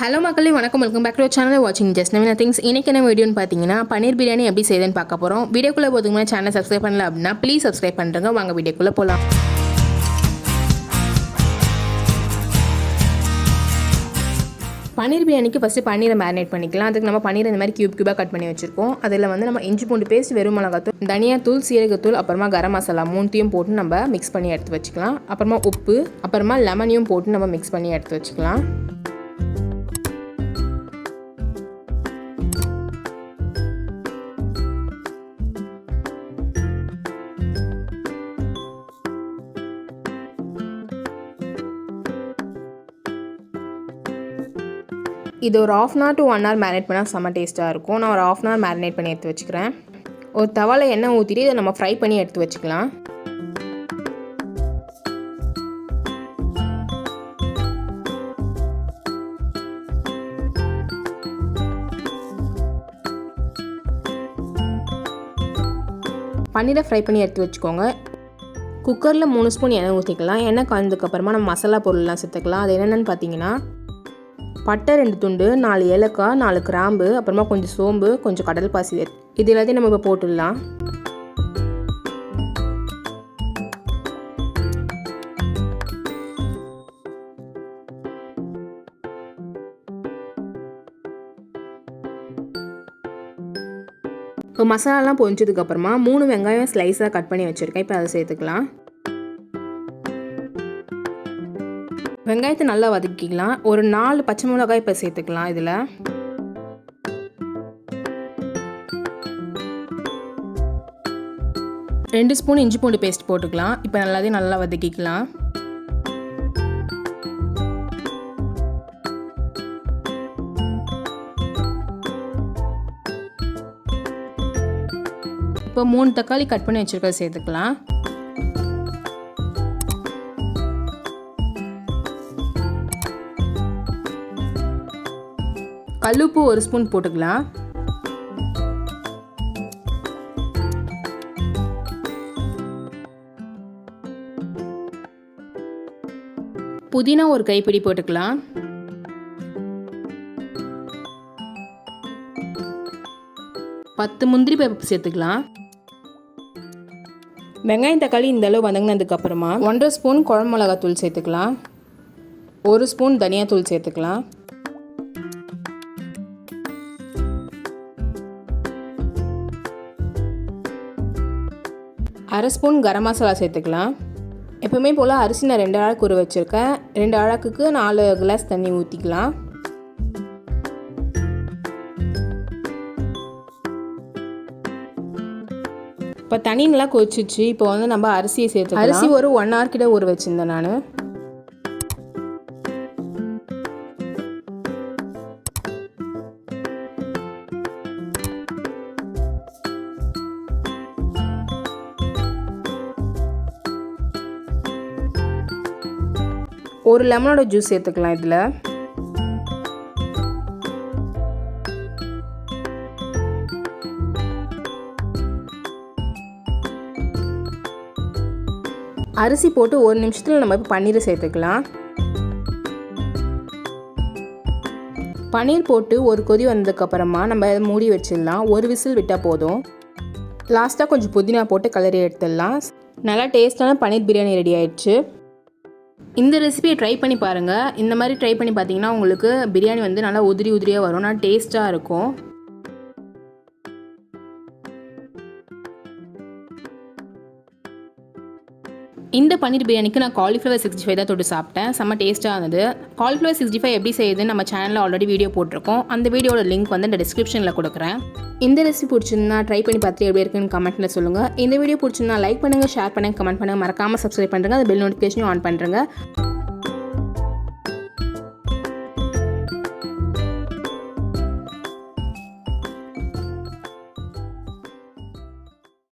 Hello மக்களே வணக்கம். Welcome back to channel வாட்சிங் ஜஸ்ட் நவீன திங்ஸ் இன்னைக்கு என்ன வீடியோன்னு பார்த்தீங்கன்னா பன்னீர் பிரியாணி எப்படி செய்யுதுன்னு பார்க்க போகிறோம் வீடியோக்குள்ளே போதுங்கன்னா சேனல் சப்ஸ்கிரைப் பண்ணல அப்படின்னா ப்ளீஸ் சப்ஸ்கிரைப் பண்ணுறங்க வாங்க வீடியோக்குள்ளே போகலாம் பன்னீர் பிரியாணிக்கு ஃபஸ்ட்டு பன்னீரை மேரினேட் பண்ணிக்கலாம். அதுக்கு நம்ம பன்னீர் இந்த மாதிரி கியூப் கியூபாக கட் பண்ணி வச்சுருக்கோம். அதில் வந்து நம்ம இஞ்சி பூண்டு பேஸ்ட் வெறும் மிளகாத்தூள் தனியாத்தூள் சீரகத்தூள் அப்புறமா கரம் மசாலா மூணுத்தையும் போட்டு நம்ம மிக்ஸ் பண்ணி எடுத்து வச்சுக்கலாம். அப்புறமா உப்பு அப்புறமா லெமனையும் போட்டு நம்ம மிக்ஸ் பண்ணி எடுத்து வச்சுக்கலாம். இது ஒரு half an hour to one hour marinate பண்ணால் செம்ம டேஸ்ட்டாக இருக்கும். நான் ஒரு ஆஃப் அன் ஹவர் மேரினேட் பண்ணி எடுத்து வச்சுக்கிறேன். ஒரு தவால எண்ணெய் ஊற்றிட்டு இதை நம்ம ஃப்ரை பண்ணி எடுத்து வச்சுக்கலாம். பன்னீரை ஃப்ரை பண்ணி எடுத்து வச்சுக்கோங்க. குக்கரில் மூணு ஸ்பூன் எண்ணெய் ஊற்றிக்கலாம் எண்ணெய் காய்ந்ததுக்கப்புறமா நம்ம மசாலா பொருள்லாம் சேர்த்துக்கலாம். அது என்னென்னு பார்த்தீங்கன்னா பட்டை ரெண்டு துண்டு நாலு ஏலக்காய் நாலு கிராம்பு அப்புறமா கொஞ்சம் சோம்பு கொஞ்சம் கடல் பாசி இது எல்லாத்தையும் நம்ம இப்போ போட்டுடலாம். இப்போ மசாலாலாம் பொஞ்சதுக்கப்புறமா மூணு வெங்காயம் ஸ்லைஸாக கட் பண்ணி வச்சுருக்கேன். இப்போ அதை சேர்த்துக்கலாம். வெங்காயத்தை நல்லா வதக்கிக்கலாம். ஒரு நாலு பச்சை மிளகாய் இப்போ சேர்த்துக்கலாம் இதில். ரெண்டு ஸ்பூன் இஞ்சி பூண்டு பேஸ்ட் போட்டுக்கலாம். இப்போ நல்லாவே நல்லா வதக்கிக்கலாம். இப்போ மூணு தக்காளி கட் பண்ணி வச்சுருக்க சேர்த்துக்கலாம். கல்லுப்பு ஒரு ஸ்பூன் போட்டுக்கலாம். புதினா ஒரு கைப்பிடி போட்டுக்கலாம். பத்து முந்திரி பருப்பு சேர்த்துக்கலாம். வெங்காயம் தக்காளி இந்த அளவு வதங்கினதுக்கு அப்புறமா ஒன்றரை ஸ்பூன் குழம்பு மிளகாத்தூள் சேர்த்துக்கலாம். ஒரு ஸ்பூன் தனியாத்தூள் சேர்த்துக்கலாம். அரை ஸ்பூன் கரம் மசாலா சேர்த்துக்கலாம். எப்பவுமே போல் அரிசி நான் ரெண்டு அழகு ஊற வச்சுருக்கேன். ரெண்டு அழகுக்கு நாலு கிளாஸ் தண்ணி ஊற்றிக்கலாம் இப்போ தண்ணி நல்லா கொதிச்சிச்சு. இப்போ வந்து நம்ம அரிசியை சேர்த்து அரிசி ஒரு ஒன் ஹவர் கிட்ட ஊற வச்சுருந்தேன் நான். ஒரு லெமனோட ஜூஸ் சேர்த்துக்கலாம் இதில். அரிசி போட்டு ஒரு நிமிஷத்தில் நம்ம இப்போ பன்னீரை சேர்த்துக்கலாம். பன்னீர் போட்டு ஒரு கொதி வந்ததுக்கப்புறமா நம்ம அதை மூடி வச்சிடலாம். ஒரு விசில் விட்டால் போதும். லாஸ்ட்டாக கொஞ்சம் புதினா போட்டு கலரி எடுத்துடலாம். நல்லா டேஸ்ட்டான பன்னீர் பிரியாணி ரெடி ஆயிடுச்சு. இந்த ரெசிபியை ட்ரை பண்ணி பாருங்கள் இந்த மாதிரி ட்ரை பண்ணி பார்த்தீங்கன்னா உங்களுக்கு பிரியாணி வந்து நல்லா உதிரி உதிரியாக வரும். நல்லா டேஸ்ட்டாக இருக்கும். இந்த பன்னீர் பிரியாணிக்கு நான் காலிஃப்ளவர் சிக்ஸ்டி ஃபைவ் தான் தொட்டு சாப்பிட்டேன். செம்ம டேஸ்ட்டாக இருந்தது. காலிஃப்ளவர் சிக்ஸ்டி ஃபைவ் எப்படி செய்யுதுன்னு நம்ம சேனலில் ஆல்ரெடி வீடியோ போட்டிருக்கோம். அந்த வீடியோட லிங்க் வந்து இந்த டிஸ்கிரிப்ஷனில் கொடுக்குறேன். இந்த ரெசிபி பிடிச்சிருந்தா ட்ரை பண்ணி பார்த்து எப்படி இருக்குன்னு கமெண்ட்டில் சொல்லுங்கள் இந்த வீடியோ பிடிச்சிருந்தா லைக் பண்ணுங்கள் ஷேர் பண்ணுங்கள் கமெண்ட் பண்ணுங்கள் மறக்காமல் சப்ஸ்கிரைப் பண்ணுங்கள் அந்த பெல் நோட்டிஃபிகேஷனும் ஆன் பண்ணுறேங்க